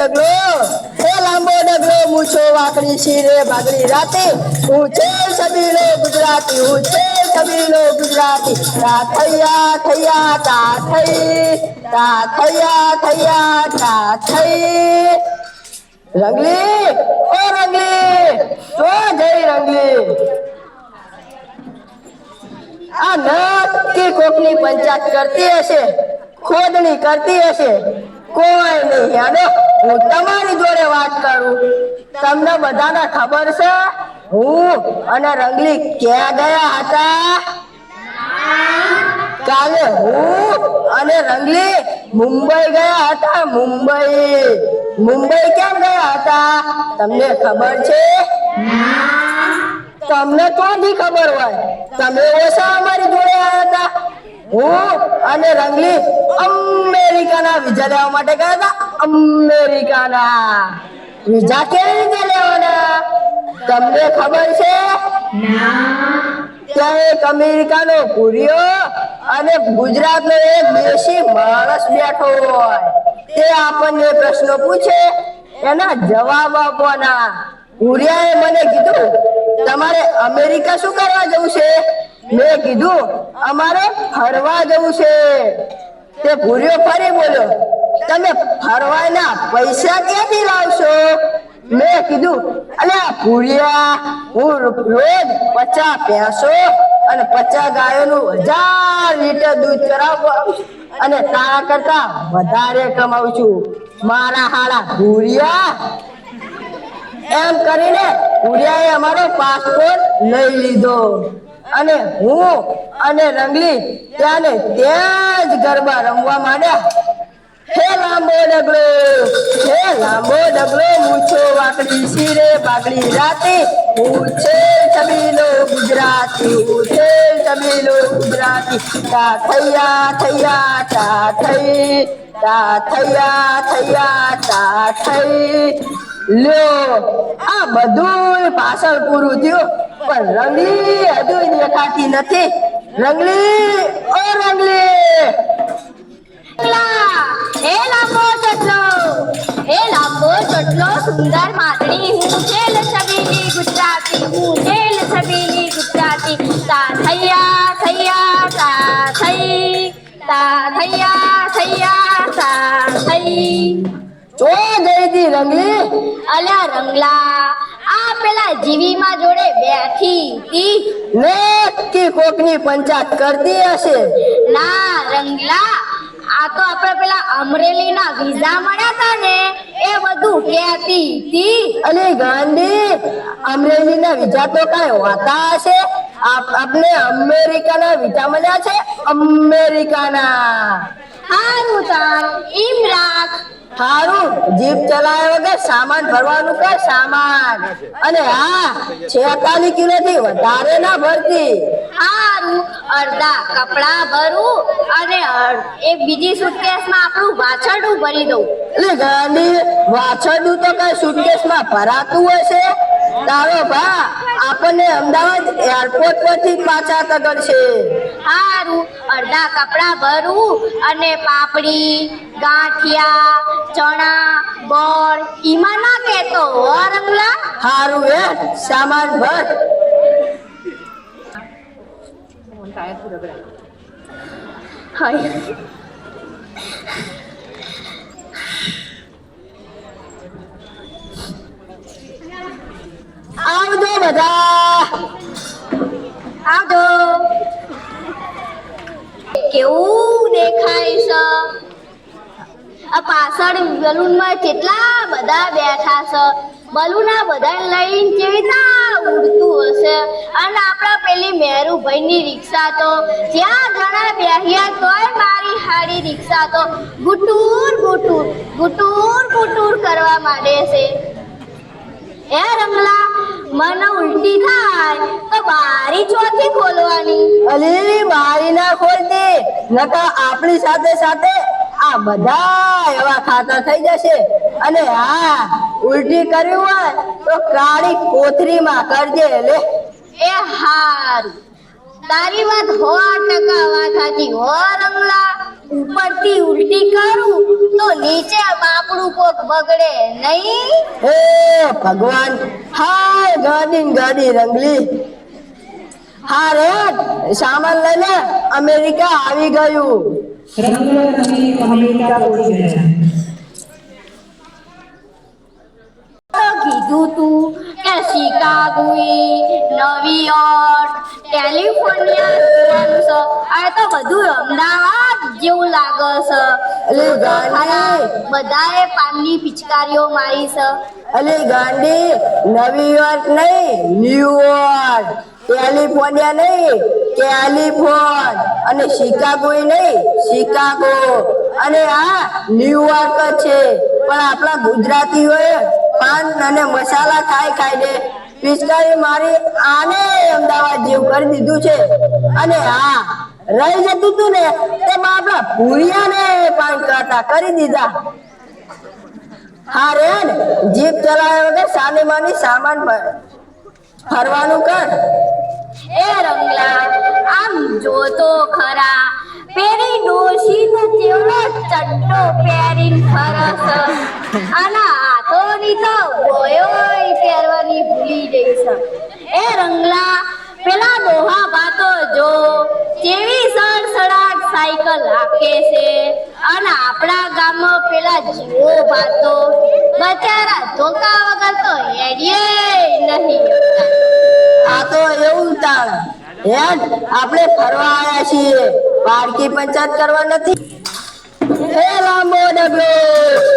ડગલો. એ લાંબો ડગલો મૂછો વાકડી શીરે ભાગડી રાતે. હું છે સબીલો ગુજરાતી, હું છે સબીલો ગુજરાતી. તા થૈયા થૈયા, તા થઈ તા થૈયા થૈયા, તા થઈ રંગલી, ઓ રંગલી જો જઈ રંગલી. આ નક્કી કોકની પંચાયત કરતી હશે? ખોદણી કરતી હશે? કોઈ નહીં યાદો હું તમારી જોડે વાત કરું. તમને બધાને ખબર છે? હું અને રંગલી ક્યાં ગયા હતા? કાલે હું અને રંગલી મુંબઈ ગયા હતા, મુંબઈ. મુંબઈ કેમ ગયા હતા? તમને ખબર છે? તમને ક્યાંથી ખબર હોય? તમે ઓછા અમારી જોડે આવ્યા હતા. હું અને રંગલી અમેરિકાના વિઝા લેવા માટે ગયા હતા. અમેરિકાના વિઝા કેવી રીતે લેવાના? તમને ખબર છે? ત્યાં એક અમેરિકાનો કુરિયો અને ગુજરાતનો એક દેશી માણસ બેઠો હોય. તે આપણને પ્રશ્નો પૂછે. એના જવાબ આપવાના. કુરિયાએ મને કીધું તમારે અમેરિકા શું કરવા જવું છે? મેં કીધું અમારે ફરવા જવું છે. તે ભૂર્યો ફરી બોલ્યો તમે ફરવાના પૈસા ક્યાંથી લાવશો? મેં કીધું, અલે ભૂરિયા, હું રોજ પચાસ ભેંસો અને પચાસ ગાયોનું હજાર લીટર દૂધ ચરાવું અને તારા કરતા વધારે કમાઉં છું. મારા હાડા ભૂરિયા, એમ કરીને ઉડિયાએ અમારો પાસપોર્ટ લઈ લીધો. અને હું અને રંગલી ત્યાં ત્યાં જ ગરબા રમવા માંડ્યા. હે લાંબો ડગલો, હે લાંબો ડગલો, મૂછો વાકડી શીરે બાગડી રાતે હું તમિલો ગુજરાતી હું તમિલો ગુજરાતી, તા થૈયા થૈયા, તા થઈ, તા થૈયા થૈયા, તા થઈ. લ્યો, આ બધું પાછળ પૂરું થયું, પણ રંગલી હજુ દેખાતી નથી. રંગલી, ઓ રંગલી. હે લાંબો ચટલો હે લાંબો ચટલો સુંદર માતણી હું જેલ છબીલી ગુજરાતી હું જેલ છબીલી ગુજરાતી તા થૈયા થૈયા તા થઈ તા થૈયા થૈયા તા થઈ જો જયતી રંગલી અલ્યા રંગલા આ પેલા જીવીમાં જોડે બેઠી હતી. ને કે કોકની પંચાયત કરતી હશે? ના રંગલા આ તો આપણે પેલા અમરેલીના વિઝા મળ્યા હતા ને એ બધું કહેતી હતી અને ગાંધી અમરેલીના વિઝા તો કાંઈ હોતા હશે? આપ- આપને અમેરિકાના વિઝા મળ્યા છે? અમેરિકાના. હારું તાર રાખ. સારું જીપ ચલાવ્યા વગર સામાન ભરવાનું કે સામાન? અને હા છેતાલી કિલો થી વધારે ના ભરતી. હારું અડધા કપડા ભરું અને એક બીજી સુટકેસમાં આપણું વાછરડું ભરી દઉં. એટલે ગાંધી વાછરડું તો કઈ સુટકેસમાં ભરાતું હશે? તારો ભા આપણને અમદાવાદ એરપોર્ટ પરથી પાછા છે હારું અડધા કપડા ભરું અને પાપડી ગાંઠિયા ચણા ગોળ ઈમાં ના કેતો હો રંગલા. સારું હે સામાન ભર. હાય. બધા આવજો. કેવું દેખાય છે? આ પાછળ બલૂનમાં કેટલા બધા બેઠા છે. બલૂન આ બધા લઈને કેવી ઉડતું હશે? અને આપણા પેલી મેરુભાઈની રિક્ષા તો જ્યાં જણા બેહ્યા તોય મારી હાડી રિક્ષા તો ગુટુર ગુટુર ગુટુર ગુટુર કરવા માંડે છે. એ રંગલા મને ઉલટી થાય તો બારી ચોથી ખોલવાની. અલી બારી ના ખોલતી નકા આપણી સાથે સાથે આ બધા એવા ખાતા થઈ જશે. અને હા ઉલટી કર્યું હોય તો કાળી કોથરીમાં કરજે લે. એ હારું. તારી વાત હોવા ટકા વાત સાચી. હો રંગલા ઉપરથી ઉલટી કરું તો નીચે બાપડું કોક બગડે નહીં? હે ભગવાન હાય ગાડી ને ગાડી રંગલી. હા રે સામાન લઈને અમેરિકા આવી ગયું. રંગલો રમી અમેરિકા પહોંચી ગયા. કીધું તું શિકાગોઈ નવીયોર્ક કેલિફોર્નિયા આ તો બધું અમદાવાદ જેવું લાગે છે અલે ગાંડી. બધાએ પાનની પિચકારીઓ મારી છે અલે ગાંડી નવી યોર્ક નહીં ન્યુયોર્ક કેલિફોર્નિયા નહીં કેલિફોર્ન. અને શિકાગો નહીં શિકાગો. અને આ ન્યુયોર્ક છે. પણ આપણા ગુજરાતીઓએ પાન અને મસાલા ખાઈ ખાઈને પિચકારી મારી આને અમદાવાદ જેવું કરી દીધું છે. અને હા, રહી જતું તું ને તે આપણા ભૂરિયાને પાન કરતા કરી દીધા. હા રે ને જીપ ચલાવ્યા વગર સાની માની સામાન ફરવાનું કર. એ રંગલા, આમ જોતો ખરા. પેરી ડોશી તો કેવડો ચડ્ડો પહેરીન ફરસ. આના પેલા જીવો પાતો બચારા ધોકા વગર તો હેડીએ નહીં આ તો એવું તાણ હેડ આપણે ફરવા આવ્યા છીએ. પારકી પંચાયત કરવા નથી. હે લાંબો ડગલો હે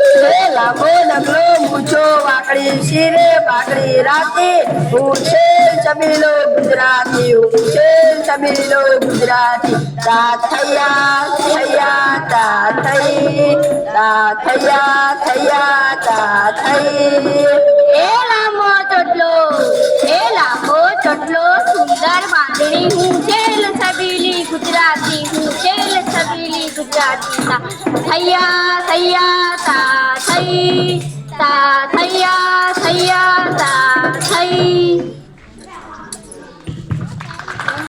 લાંબો ડગલો મૂછો વાકડી શીરે પાકડી રાતે હું છે ચમીલો ગુજરાતી હું છે ચમીલો ગુજરાતી તા થયા થયા તા થઈ તા થયા થયા તા થઈ એ લાંબો ચોટલો એ લાંબો ચોટલો સુંદર બાંધણી હું છે છબીલી ગુજરાતી હું પેલી ગુજરાતી તા થૈયા થૈયા તા થઈ તા થૈયા થૈયા તા થઈ